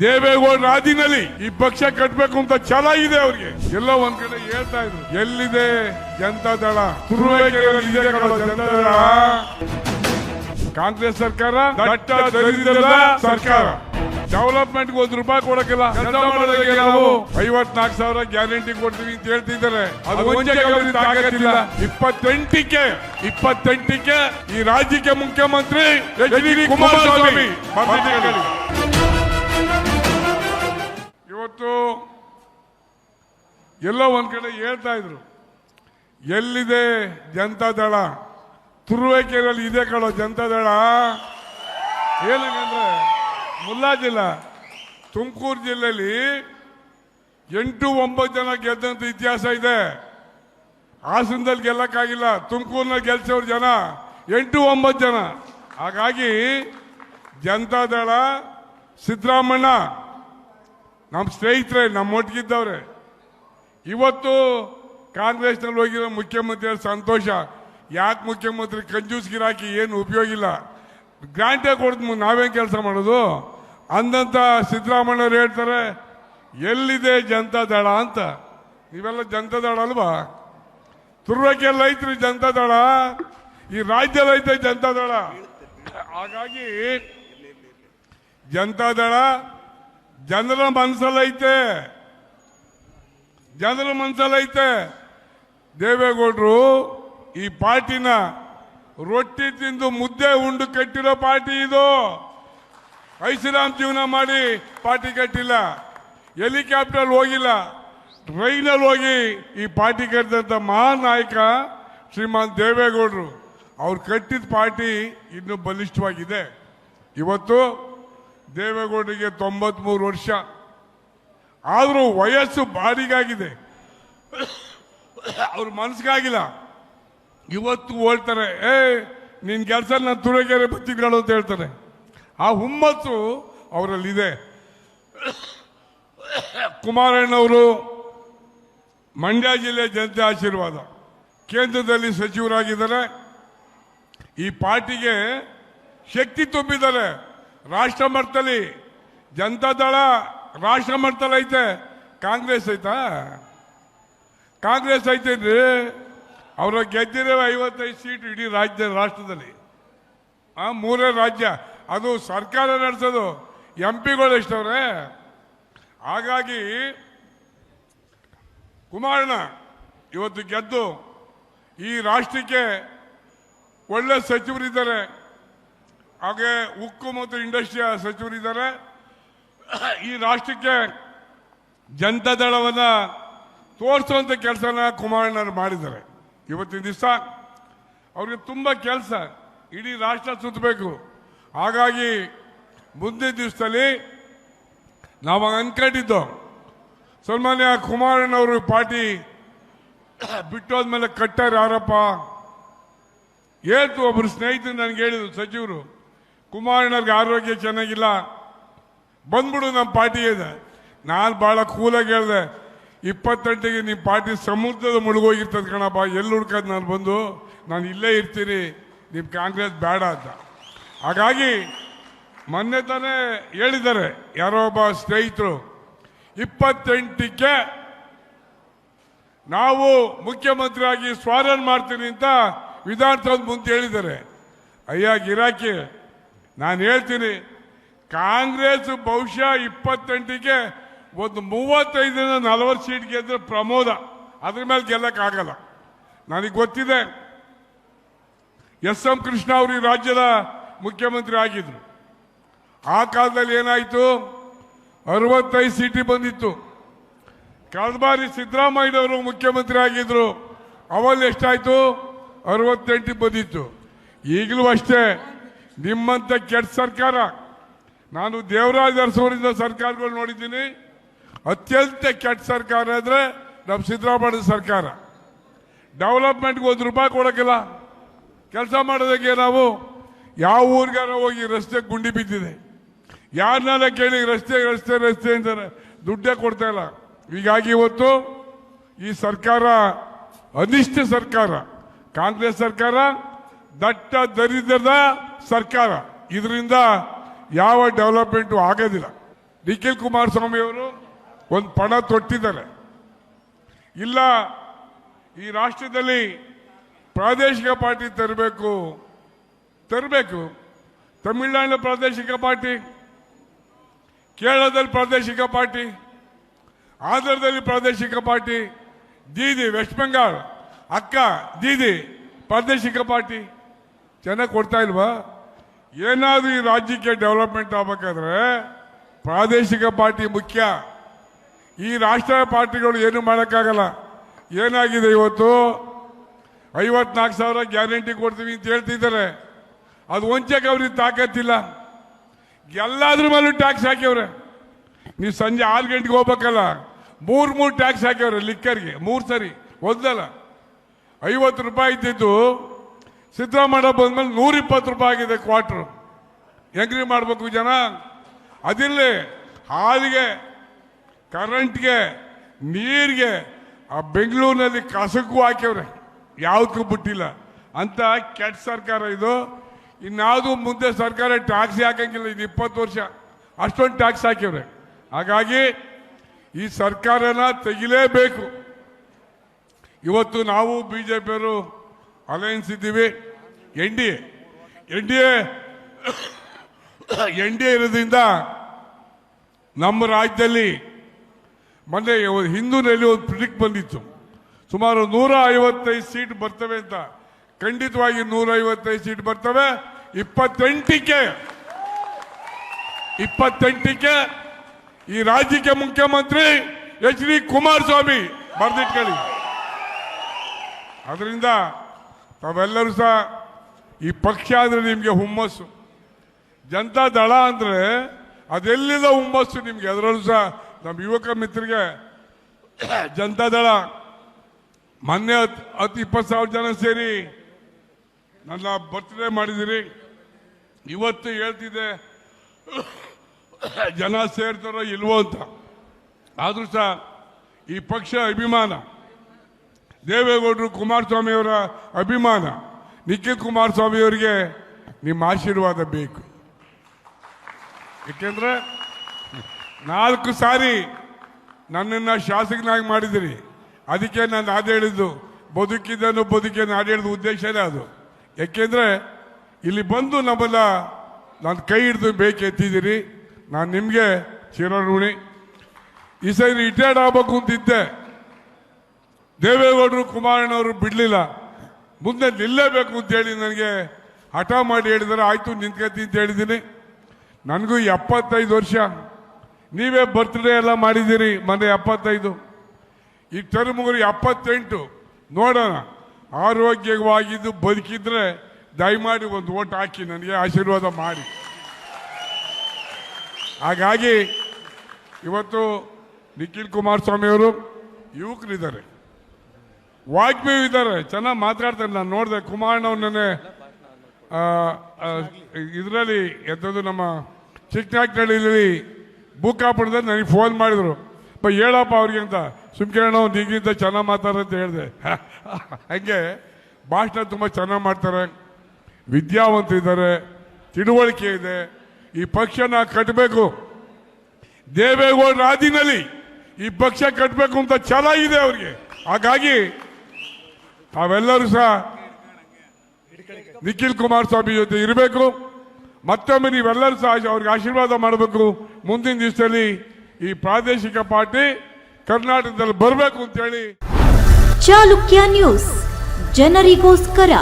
ದೇವೇಗೌಡ ರಾಜಿನಲ್ಲಿ ಈ ಪಕ್ಷ ಕಟ್ಟಬೇಕು ಅಂತ ಛಲ ಇದೆ ಅವ್ರಿಗೆ. ಎಲ್ಲ ಒಂದ್ ಕಡೆ ಹೇಳ್ತಾ ಇದ್ರು ಎಲ್ಲಿದೆ ಜನತಾ ದಳ? ಕಾಂಗ್ರೆಸ್ ಸರ್ಕಾರ ದಟ್ಟ ಸರ್ಕಾರ. ಡೆವಲಪ್ಮೆಂಟ್ ಒಂದ್ ರೂಪಾಯಿ ಕೊಡಕ್ಕಿಲ್ಲ. ನಾವು ಐವತ್ನಾಲ್ಕು ಸಾವಿರ ಗ್ಯಾರಂಟಿ ಕೊಡ್ತೀವಿ ಅಂತ ಹೇಳ್ತಿದ್ದಾರೆ. ಅದು ಇಪ್ಪತ್ತೆಂಟಕ್ಕೆ ಇಪ್ಪತ್ತೆಂಟಕ್ಕೆ ಈ ರಾಜ್ಯಕ್ಕೆ ಮುಖ್ಯಮಂತ್ರಿ ಎಚ್ ಡಿ ಕುಮಾರಸ್ವಾಮಿ. ಇವತ್ತು ಎಲ್ಲೋ ಒಂದ್ ಕಡೆ ಹೇಳ್ತಾ ಇದ್ರು, ಎಲ್ಲಿದೆ ಜನತಾ ದಳ? ತುರುವೇಕೆರೆಯಲ್ಲಿ ಇದೆ ಕಣೋ ಜನತಾ ದಳ. ಏನಂದ್ರೆ ಮುಲ್ಲಾ ಜಿಲ್ಲಾ, ತುಮಕೂರು ಜಿಲ್ಲೆಯಲ್ಲಿ ಎಂಟು ಒಂಬತ್ತು ಜನ ಗೆದ್ದಂತ ಇತಿಹಾಸ ಇದೆ. ಹಾಸನದಲ್ಲಿ ಗೆಲ್ಲಕ್ಕಾಗಿಲ್ಲ, ತುಮಕೂರಿನಲ್ಲಿ ಗೆಲ್ಸೋರು ಜನ, ಎಂಟು ಒಂಬತ್ತು ಜನ. ಹಾಗಾಗಿ ಜನತಾ ದಳ ಸಿದ್ದರಾಮಣ್ಣ ನಮ್ಮ ಸ್ನೇಹಿತರೆ ನಮ್ಮ ಒಟ್ಟಿಗಿದ್ದವ್ರೆ. ಇವತ್ತು ಕಾಂಗ್ರೆಸ್ನಲ್ಲಿ ಹೋಗಿರೋ ಮುಖ್ಯಮಂತ್ರಿ ಸಂತೋಷ. ಯಾಕೆ ಮುಖ್ಯಮಂತ್ರಿ ಕಂಜೂಸ್ ಗಿರಾಕಿ ಏನು ಉಪಯೋಗ ಇಲ್ಲ? ಗ್ರಾಂಟೇ ಕೊಡ್ತು ನಾವೇನು ಕೆಲಸ ಮಾಡೋದು? ಅಂದಂತ ಸಿದ್ದರಾಮಯ್ಯವ್ರು ಹೇಳ್ತಾರೆ, ಎಲ್ಲಿದೆ ಜನತಾ ದಳ ಅಂತ. ನೀವೆಲ್ಲ ಜನತಾ ದಳ ಅಲ್ವಾ? ತುರ್ವಕ್ಕೆಲ್ಲ ಐತ್ರಿ ಜನತಾ ದಳ, ಈ ರಾಜ್ಯದಲ್ಲಿ ಐತೆ ಜನತಾ ದಳ. ಹಾಗಾಗಿ, ಜನತಾ ದಳ ಜನರ ಮನಸ್ಸಲ್ಲೈತೆ. ಜನರ ಮನಸ್ಸಲ್ಲೈತೆ. ದೇವೇಗೌಡರು ಈ ಪಾರ್ಟಿನ ರೊಟ್ಟಿ ತಿಂದು ಮುದ್ದೆ ಉಂಡು ಕಟ್ಟಿರೋ ಪಾರ್ಟಿ ಇದು. ಐಸಿರಾಮ್ ಜೀವನ ಮಾಡಿ ಪಾರ್ಟಿ ಕಟ್ಟಿಲ್ಲ. ಹೆಲಿಕಾಪ್ಟರ್ ಹೋಗಿಲ್ಲ. ಟ್ರೈನಲ್ಲಿ ಹೋಗಿ ಈ ಪಾರ್ಟಿ ಕಟ್ಟಿದಂಥ ಮಹಾನ್ ನಾಯಕ ಶ್ರೀಮಾನ್ ದೇವೇಗೌಡರು. ಅವ್ರು ಕಟ್ಟಿದ ಪಾರ್ಟಿ ಇನ್ನೂ ಬಲಿಷ್ಠವಾಗಿದೆ. ಇವತ್ತು ದೇವೇಗೌಡರಿಗೆ ತೊಂಬತ್ಮೂರು ವರ್ಷ. ಆದರೂ ವಯಸ್ಸು ಬಾಡಿಗಾಗಿದೆ ಅವ್ರ ಮನಸ್ಸಿಗಾಗಿಲ್ಲ. ಇವತ್ತು ಹೋಳ್ತಾರೆ, ಏ ನಿನ್ನ ಕೆಲಸ ನಾನು ತುಳಗೆರೆ ಬತ್ತಿಗಳು ಅಂತ ಹೇಳ್ತಾರೆ. ಆ ಹುಮ್ಮತ್ತು ಅವರಲ್ಲಿದೆ. ಕುಮಾರಣ್ಣವರು ಮಂಡ್ಯ ಜಿಲ್ಲೆ ಜನತೆ ಆಶೀರ್ವಾದ. ಕೇಂದ್ರದಲ್ಲಿ ಸಚಿವರಾಗಿದ್ದಾರೆ. ಈ ಪಾರ್ಟಿಗೆ ಶಕ್ತಿ ತುಂಬಿದ್ದಾರೆ. ರಾಷ್ಟ್ರ ಮಟ್ಟದಲ್ಲಿ ಜನತಾ ದಳ ರಾಷ್ಟ್ರ ಮಟ್ಟದಲ್ಲಿ ಐತೆ. ಕಾಂಗ್ರೆಸ್ ಐತಾ? ಕಾಂಗ್ರೆಸ್ ಐತೇನ್ರಿ ಅವರ ಗೆದ್ದಿರೋ ಐವತ್ತೈದು ಸೀಟ್ ಇಡೀ ರಾಜ್ಯ, ರಾಷ್ಟ್ರದಲ್ಲಿ. ಆ ಮೂರೇ ರಾಜ್ಯ. ಅದು ಸರ್ಕಾರ ನಡೆಸೋದು. ಎಂ ಪಿಗಳು ಎಷ್ಟವ್ರೆ? ಹಾಗಾಗಿ ಕುಮಾರಣ್ಣ ಇವತ್ತು ಗೆದ್ದು ಈ ರಾಷ್ಟ್ರಕ್ಕೆ ಒಳ್ಳೆ ಸಚಿವರಿದ್ದಾರೆ. ಹಾಗೆ ಉಕ್ಕು ಮತ್ತು ಇಂಡಸ್ಟ್ರಿಯ ಸಚಿವರಿದ್ದಾರೆ. ಈ ರಾಷ್ಟ್ರಕ್ಕೆ ಜನತಾ ದಳವನ್ನ ತೋರಿಸುವಂತ ಕೆಲಸನ ಕುಮಾರಣ್ಣರು ಮಾಡಿದ್ದಾರೆ. ಇವತ್ತಿನ ದಿವಸ ಅವ್ರಿಗೆ ತುಂಬ ಕೆಲಸ. ಇಡೀ ರಾಷ್ಟ್ರ ಸುತ್ತಬೇಕು. ಹಾಗಾಗಿ ಮುಂದಿನ ದಿವಸದಲ್ಲಿ ನಾವು ಅನ್ಕೊಂಡಿದ್ದು ಸನ್ಮಾನ್ಯ ಕುಮಾರಣ್ಣವರು ಪಾರ್ಟಿ ಬಿಟ್ಟೋದ್ಮೇಲೆ ಕಟ್ಟಾರ ಯಾರಪ್ಪ? ಹೇಳ್ತು ಒಬ್ಬರು ಸ್ನೇಹಿತರು ನನಗೆ ಹೇಳಿದ್ರು, ಸಚಿವರು. ಕುಮಾರಣ್ಣವ್ರಿಗೆ ಆರೋಗ್ಯ ಚೆನ್ನಾಗಿಲ್ಲ. ಬಂದ್ಬಿಡು ನಮ್ಮ ಪಾರ್ಟಿ ಇದೆ. ನಾನು ಭಾಳ ಕೂಲಾಗಿ ಹೇಳಿದೆ, ಇಪ್ಪತ್ತೆಂಟಿಗೆ ನಿಮ್ಮ ಪಾರ್ಟಿ ಸಮುದ್ರದ ಮುಳುಗೋಗಿರ್ತದೆ ಕಣಪ್ಪ, ಎಲ್ಲಿ ಹುಡ್ಕೋದು ನಾನು ಬಂದು? ನಾನು ಇಲ್ಲೇ ಇರ್ತೀನಿ ನಿಮ್ಮ ಕಾಂಗ್ರೆಸ್ ಬೇಡ ಅಂತ. ಹಾಗಾಗಿ, ಮೊನ್ನೆ ತಾನೇ ಹೇಳಿದ್ದಾರೆ, ಯಾರೋ ಒಬ್ಬ ಸ್ನೇಹಿತರು ಇಪ್ಪತ್ತೆಂಟಕ್ಕೆ ನಾವು ಮುಖ್ಯಮಂತ್ರಿಯಾಗಿ ಸ್ವಾರನ್ ಮಾಡ್ತೀನಿ ಅಂತ ವಿಧಾನಸೌಧ ಮುಂದೆ ಹೇಳಿದ್ದಾರೆ. ಅಯ್ಯ, ಗಿರಾಕಿ ನಾನು ಹೇಳ್ತೀನಿ, ಕಾಂಗ್ರೆಸ್ ಬಹುಶಃ ಇಪ್ಪತ್ತೆಂಟಿಗೆ ಒಂದು ಮೂವತ್ತೈದರಿಂದ ನಲವತ್ತು ಸೀಟ್ ಗೆದ್ರೆ ಪ್ರಮೋದ. ಅದ್ರ ಮೇಲೆ ಗೆಲ್ಲಕ್ಕಾಗಲ್ಲ. ನನಗೆ ಗೊತ್ತಿದೆ, ಎಸ್ ಎಂ ಕೃಷ್ಣ ಅವರು ಈ ರಾಜ್ಯದ ಮುಖ್ಯಮಂತ್ರಿ ಆಗಿದ್ರು. ಆ ಕಾಲದಲ್ಲಿ ಏನಾಯಿತು? ಅರವತ್ತೈದು ಸೀಟಿ ಬಂದಿತ್ತು. ಕಳೆದ ಬಾರಿ ಸಿದ್ದರಾಮಯ್ಯನವರು ಮುಖ್ಯಮಂತ್ರಿ ಆಗಿದ್ರು. ಅವಲ್ಲಿ ಎಷ್ಟಾಯಿತು ಅರವತ್ತೆಂಟಿಗೆ ಬಂದಿತ್ತು. ಈಗಲೂ ಅಷ್ಟೇ. ನಿಮ್ಮಂತ ಕೆಟ್ಟ ಸರ್ಕಾರ, ನಾನು ದೇವರಾಜ ಅರಸವರಿಂದ ಸರ್ಕಾರಗಳು ನೋಡಿದ್ದೀನಿ. ಅತ್ಯಂತ ಕೆಟ್ಟ ಸರ್ಕಾರ ಅಂದ್ರೆ ನಮ್ಮ ಸಿದ್ದರಾಮಯ್ಯ ಸರ್ಕಾರ. ಡೆವಲಪ್ಮೆಂಟ್ಗೆ ಒಂದು ರೂಪಾಯಿ ಕೊಡೋಕ್ಕಿಲ್ಲ. ಕೆಲಸ ಮಾಡೋದಕ್ಕೆ ನಾವು ಯಾವ ಊರಿಗಾರ ಹೋಗಿ ರಸ್ತೆ ಗುಂಡಿ ಬಿದ್ದಿದೆ. ಯಾರನ್ನೆಲ್ಲ ಕೇಳಿ ರಸ್ತೆ ರಸ್ತೆ ರಸ್ತೆ ಅಂತಾರೆ, ದುಡ್ಡೇ ಕೊಡ್ತಾ ಇಲ್ಲ. ಹೀಗಾಗಿ ಇವತ್ತು ಈ ಸರ್ಕಾರ ಅನಿಷ್ಟ ಸರ್ಕಾರ, ಕಾಂಗ್ರೆಸ್ ಸರ್ಕಾರ ದಟ್ಟ ದರಿದ್ರದ ಸರ್ಕಾರ. ಇದರಿಂದ ಯಾವ ಡೆವಲಪ್ಮೆಂಟು ಆಗೋದಿಲ್ಲ. ನಿಖಿಲ್ ಕುಮಾರಸ್ವಾಮಿ ಅವರು ಒಂದು ಪಣ ತೊಟ್ಟಿದ್ದಾರೆ. ಇಲ್ಲ, ಈ ರಾಷ್ಟ್ರದಲ್ಲಿ ಪ್ರಾದೇಶಿಕ ಪಾರ್ಟಿ ತರಬೇಕು. ತರಬೇಕು. ತಮಿಳುನಾಡಿನ ಪ್ರಾದೇಶಿಕ ಪಾರ್ಟಿ, ಕೇರಳದಲ್ಲಿ ಪ್ರಾದೇಶಿಕ ಪಾರ್ಟಿ, ಆಂಧ್ರದಲ್ಲಿ ಪ್ರಾದೇಶಿಕ ಪಾರ್ಟಿ, ದೀದಿ, ವೆಸ್ಟ್ ಬೆಂಗಾಲ್ ಅಕ್ಕ, ದೀದಿ, ಪ್ರಾದೇಶಿಕ ಪಾರ್ಟಿ. ಚೆನ್ನಾಗಿ ಕೊಡ್ತಾ ಇಲ್ವಾ? ಏನಾದರೂ ಈ ರಾಜ್ಯಕ್ಕೆ ಡೆವಲಪ್ಮೆಂಟ್ ಆಗ್ಬೇಕಾದ್ರೆ ಪ್ರಾದೇಶಿಕ ಪಾರ್ಟಿ ಮುಖ್ಯ. ಈ ರಾಷ್ಟ್ರೀಯ ಪಾರ್ಟಿಗಳು ಏನು ಮಾಡೋಕ್ಕಾಗಲ್ಲ. ಏನಾಗಿದೆ ಇವತ್ತು? ಐವತ್ನಾಲ್ಕು ಸಾವಿರ ಗ್ಯಾರಂಟಿ ಕೊಡ್ತೀವಿ ಅಂತ ಹೇಳ್ತಿದ್ದಾರೆ. ಅದು ಒಂಚಕ್ಕೆ ಅವ್ರಿಗೆ ತಾಕತ್ತಿಲ್ಲ. ಎಲ್ಲಾದ್ರ ಮೇಲೂ ಟ್ಯಾಕ್ಸ್ ಹಾಕ್ಯವ್ರೆ ನೀವು ಸಂಜೆ ಆರು ಗಂಟೆಗೆ ಹೋಗ್ಬೇಕಲ್ಲ. ಮೂರು ಮೂರು ಟ್ಯಾಕ್ಸ್ ಹಾಕ್ಯವ್ರೆ ಲಿಕ್ಕರ್ಗೆ ಮೂರು ಸರಿ. ಒಂದಲ್ಲ. ಐವತ್ತು ರೂಪಾಯಿ ಇದ್ದಿದ್ದು ಸಿದ್ದರಾಮಯ್ಯ ಬಂದ್ಮೇಲೆ ನೂರ ಇಪ್ಪತ್ತು ರೂಪಾಯಿ ಆಗಿದೆ ಕ್ವಾರ್ಟರ್. ಹೆಂಗ್ರಿ ಮಾಡಬೇಕು ಜನ? ಅದಿರಲಿ ಹಾಲಿಗೆ, ಕರೆಂಟ್ಗೆ, ನೀರಿಗೆ, ಆ ಬೆಂಗಳೂರಿನಲ್ಲಿ ಕಸಕ್ಕೂ ಹಾಕ್ಯವ್ರೆ. ಯಾವುದಕ್ಕೂ ಬಿಟ್ಟಿಲ್ಲ. ಅಂತ ಕೆಟ್ಟ ಸರ್ಕಾರ ಇದು. ಇನ್ಯಾವುದು ಮುಂದೆ ಸರ್ಕಾರ ಟ್ಯಾಕ್ಸ್ ಹಾಕಂಗಿಲ್ಲ ಇದು ಇಪ್ಪತ್ತು ವರ್ಷ. ಅಷ್ಟೊಂದು ಟ್ಯಾಕ್ಸ್ ಹಾಕ್ಯವ್ರೆ. ಹಾಗಾಗಿ ಈ ಸರ್ಕಾರನ ತೆಗಿಲೇಬೇಕು. ಇವತ್ತು ನಾವು ಬಿ ಜೆ ಪಿಯವರು ಅಲಯನ್ಸ್ ಇದ್ದೀವಿ N D A. N D A. N D ಇರೋದ್ರಿಂದ ನಮ್ಮ ರಾಜ್ಯದಲ್ಲಿ ಮೊನ್ನೆ ಹಿಂದೂನಲ್ಲಿ ಒಂದು ಪ್ರಿಡಿಕ್ಟ್ ಬಂದಿತ್ತು. ಸುಮಾರು ನೂರ ಐವತ್ತೈದು ಸೀಟ್ ಬರ್ತವೆ ಅಂತ. ಖಂಡಿತವಾಗಿ ನೂರ ಐವತ್ತೈದು ಸೀಟ್ ಬರ್ತವೆ. ಇಪ್ಪತ್ತೆಂಟಕ್ಕೆ ಇಪ್ಪತ್ತೆಂಟಕ್ಕೆ ಈ ರಾಜ್ಯಕ್ಕೆ ಮುಖ್ಯಮಂತ್ರಿ ಎಚ್ ಡಿ ಕುಮಾರಸ್ವಾಮಿ ಬರ್ದಿಟ್ಕೊಳ್ಳಿ. ಅದರಿಂದ ತಾವೆಲ್ಲರೂ ಸಹ ಈ ಪಕ್ಷ ಆದರೆ ನಿಮಗೆ ಹುಮ್ಮಸ್ಸು. ಜನತಾ ದಳ ಅಂದರೆ ಅದೆಲ್ಲಿದ ಹುಮ್ಮಸ್ಸು ನಿಮಗೆ? ಅದರಲ್ಲೂ ಸಹ ನಮ್ಮ ಯುವಕ ಮಿತ್ರರಿಗೆ ಜನತಾ ದಳ, ಮೊನ್ನೆ ಹತ್ತು ಹತ್ತು, ಇಪ್ಪತ್ತು ಸಾವಿರ ಜನ ಸೇರಿ ನನ್ನ ಬರ್ತ್ಡೇ ಮಾಡಿದಿರಿ ಇವತ್ತು ಹೇಳ್ತಿದ್ದೆ ಜನ ಸೇರ್ತಾರೋ ಇಲ್ವೋ ಅಂತ. ಆದರೂ ಸಹ ಈ ಪಕ್ಷ ಅಭಿಮಾನ. ದೇವೇಗೌಡರು ಕುಮಾರಸ್ವಾಮಿಯವರ ಅಭಿಮಾನ. ನಿಖಿಲ್ ಕುಮಾರಸ್ವಾಮಿಯವರಿಗೆ ನಿಮ್ಮ ಆಶೀರ್ವಾದ ಬೇಕು. ಏಕೆಂದ್ರೆ ನಾಲ್ಕು ಸಾರಿ ನನ್ನನ್ನು ಶಾಸಕನಾಗಿ ಮಾಡಿದಿರಿ. ಅದಕ್ಕೆ ನಾನು ಆದ ಹೇಳಿದ್ದು, ಬದುಕಿದ್ದನ್ನು ಬದುಕಿಯನ್ನು ಹೇಳಿದ ಉದ್ದೇಶನೇ ಅದು. ಏಕೆಂದರೆ ಇಲ್ಲಿ ಬಂದು ನಮ್ಮಲ್ಲ ನಾನು ಕೈ ಹಿಡಿದು ಬೇಕು ಎತ್ತಿದ್ದೀರಿ. ನಾನು ನಿಮಗೆ ಚಿರಋಣಿ ಈ ಸರಿ ರಿಟೈರ್ಡ್ ಆಗ್ಬೇಕು ಅಂತಿದ್ದೆ. ದೇವೇಗೌಡರು ಕುಮಾರಣ್ಣವರು ಬಿಡಲಿಲ್ಲ. ಮುಂದೆ ನಿಲ್ಲೇಬೇಕು ಅಂತ ಹೇಳಿ ನನಗೆ ಹಠ ಮಾಡಿ ಹೇಳಿದರೆ, ಆಯಿತು, ನಿಂತ್ಕತಿ ಅಂತ ಹೇಳಿದ್ದೀನಿ. ನನಗೂ ಎಪ್ಪತ್ತೈದು ವರ್ಷ. ನೀವೇ ಬರ್ತ್ಡೇ ಎಲ್ಲ ಮಾಡಿದ್ದೀರಿ ಮನೆ ಎಪ್ಪತ್ತೈದು. ಈ ಟರ್ಮ್ಗಳು ಎಪ್ಪತ್ತೆಂಟು. ನೋಡೋಣ. ಆರೋಗ್ಯವಾಗಿದ್ದು ಬದುಕಿದ್ರೆ ದಯಮಾಡಿ ಒಂದು ಓಟ್ ಹಾಕಿ ನನಗೆ ಆಶೀರ್ವಾದ ಮಾಡಿ. ಹಾಗಾಗಿ ಇವತ್ತು ನಿಖಿಲ್ ಕುಮಾರಸ್ವಾಮಿಯವರು ಯುವಕರಿದ್ದಾರೆ. ವಾಗ್ಮಿ ಇದ್ದಾರೆ. ಚೆನ್ನಾಗಿ ಮಾತಾಡ್ತಾರೆ. ನಾನು ನೋಡಿದೆ. ಕುಮಾರಣ್ಣವ್ರನ್ನೇ ಇದರಲ್ಲಿ ಎಂಥದ್ದು ನಮ್ಮ ಚಿಕ್ಕನಾಗ್ನಳ್ಳಿಲಿ ಬೂಕಾಪುರದಲ್ಲಿ ನನಗೆ ಫೋನ್ ಮಾಡಿದರು. ಬ, ಹೇಳಪ್ಪ ಅವ್ರಿಗೆ ಅಂತ. ಸುಮ್ಕಿರಣ ನೀಗಿಂತ ಚೆನ್ನಾಗಿ ಮಾತಾಡ್ತಾರೆ ಅಂತ ಹೇಳಿದೆ. ಹಂಗೆ ಭಾಷಣ ತುಂಬ ಚೆನ್ನಾಗಿ ಮಾಡ್ತಾರೆ. ವಿದ್ಯಾವಂತರಿದ್ದಾರೆ ತಿಳುವಳಿಕೆ ಇದೆ. ಈ ಪಕ್ಷನ ಕಟ್ಟಬೇಕು ದೇವೇಗೌಡರ ಹಾದಿನಲ್ಲಿ ಈ ಪಕ್ಷ ಕಟ್ಟಬೇಕು ಅಂತ ಚೆನ್ನಾಗಿದೆ ಇದೆ ಅವ್ರಿಗೆ. ಹಾಗಾಗಿ ತಾವೆಲ್ಲರೂ ಸಹ ನಿಖಿಲ್ ಕುಮಾರಸ್ವಾಮಿ ಜೊತೆ ಇರಬೇಕು. ಮತ್ತೊಮ್ಮೆ ನೀವೆಲ್ಲರೂ ಸಹ ಅವ್ರಿಗೆ ಆಶೀರ್ವಾದ ಮಾಡಬೇಕು. ಮುಂದಿನ ದಿವಸದಲ್ಲಿ ಈ ಪ್ರಾದೇಶಿಕ ಪಾರ್ಟಿ ಕರ್ನಾಟಕದಲ್ಲಿ ಬರಬೇಕು ಅಂತೇಳಿ. ಚಾಲುಕ್ಯ ನ್ಯೂಸ್. ಜನರಿಗೋಸ್ಕರ.